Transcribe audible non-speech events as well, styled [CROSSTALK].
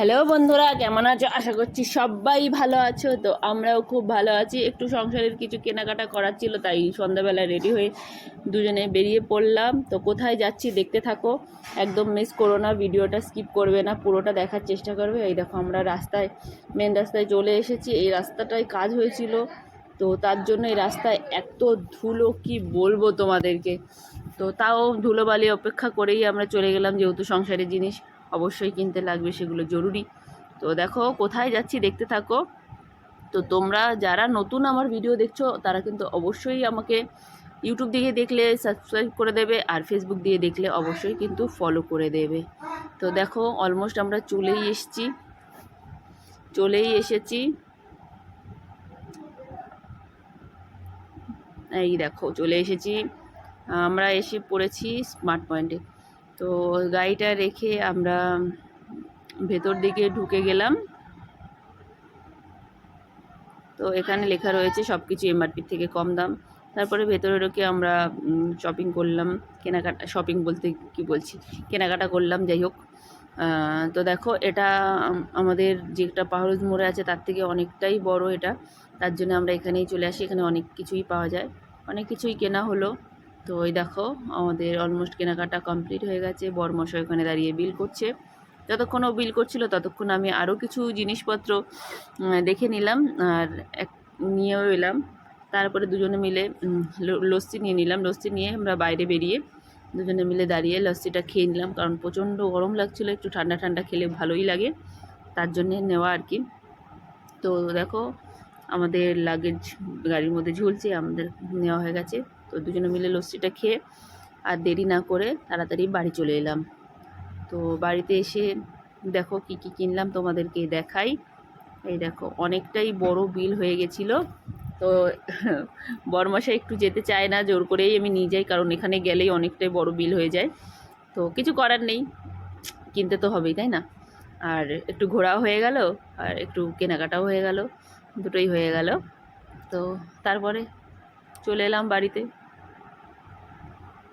Hello বন্ধুরা, কেমন আছো? আশা করছি সবাই ভালো আছো। তো আমরাও খুব ভালো আছি। একটু সংসারের কিছু কেনাকাটা করার ছিল, তাই সন্ধ্যাবেলা রেডি হয়ে দুজনে বেরিয়ে পড়লাম। তো কোথায় যাচ্ছি দেখতে থাকো। একদম মিস করো না, ভিডিওটা স্কিপ করবে না, পুরোটা দেখার চেষ্টা করবে। এই দেখো, আমরা রাস্তায় মেন রাস্তায় চলে এসেছি। এই রাস্তাটায় কাজ হয়েছিল। তো তার জন্য এই রাস্তায় এত ধুলো, কি বলব তোমাদেরকে? তো তাও ধুলোবালি অপেক্ষা করেই আমরা চলে গেলাম, যেহেতু সংসারের জিনিস। অবশ্যই কিনতে লাগবে, সেগুলো জরুরি। তো দেখো, কোথায় যাচ্ছি দেখতে থাকো। তো তোমরা যারা নতুন আমার ভিডিও দেখছ, তারা কিন্তু অবশ্যই আমাকে ইউটিউব দিয়ে দেখলে সাবস্ক্রাইব করে দেবে, আর ফেসবুক দিয়ে দেখলে অবশ্যই কিন্তু ফলো করে দেবে। তো দেখো অলমোস্ট আমরা চলেই এসেছি। চলেই এসেছি। এই দেখো, চলে এসেছি। আমরা এসে পড়েছি স্মার্ট পয়েন্টে তো গাড়িটা রেখে আমরা ভেতর দিকে ঢুকে গেলাম। তো এখানে লেখা রয়েছে সব কিছু এমআরপির থেকে কম দাম। তারপরে ভেতরে ঢুকে আমরা শপিং করলাম, কেনাকাটা শপিং বলতে কি বলছি? কেনাকাটা করলাম, যাই হোক। তো দেখো, এটা আম- আমাদের যেটা পাহাড়জ মোড়ে আছে, তার থেকে অনেকটাই বড় এটা। তার জন্য আমরা এখানেই চলে আসি, এখানে অনেক কিছুই পাওয়া যায়। অনেক কিছুই কেনা হলো। তো ওই দেখো, আমাদের অলমোস্ট কেনাকাটা কমপ্লিট হয়ে গেছে। বরমশাই ওখানে দাঁড়িয়ে বিল করছে। যতক্ষণ ও বিল করছিল, ততক্ষণ আমি আরও কিছু জিনিসপত্র দেখে নিলাম আর এক, নিয়েও এলাম। তারপরে দুজনে মিলে লস্যি নিয়ে নিলাম। লস্যি নিয়ে আমরা বাইরে বেরিয়ে দুজনে মিলে দাঁড়িয়ে লস্যিটা খেয়ে নিলাম। কারণ প্রচণ্ড গরম লাগছিল, একটু ঠান্ডা ঠান্ডা খেলে ভালোই লাগে। তার জন্যে নেওয়া আর কি। তো দেখো, আমাদের লাগেজ গাড়ির মধ্যে ঝুলছে, আমাদের নেওয়া হয়ে গেছে। তো দুজনে মিলে লস্যিটা খেয়ে আর দেরি না করে তাড়াতাড়ি বাড়ি চলে এলাম। তো বাড়িতে এসে দেখো কি কি কিনলাম, তোমাদেরকে দেখাই। এই দেখো, অনেকটাই বড় বিল হয়ে গেছিল। তো [LAUGHS] বরমাসা একটু যেতে চায় না, জোর করেই আমি নিয়ে যাই, কারণ এখানে গেলেই অনেকটাই বড় বিল হয়ে যায়। তো কিছু করার নেই, কিনতে তো হবেই, তাই না? আর একটু ঘোরাও হয়ে গেল, আর একটু কেনাকাটাও হয়ে গেল, দুটোই হয়ে গেল। তো তারপরে চলে এলাম বাড়িতে।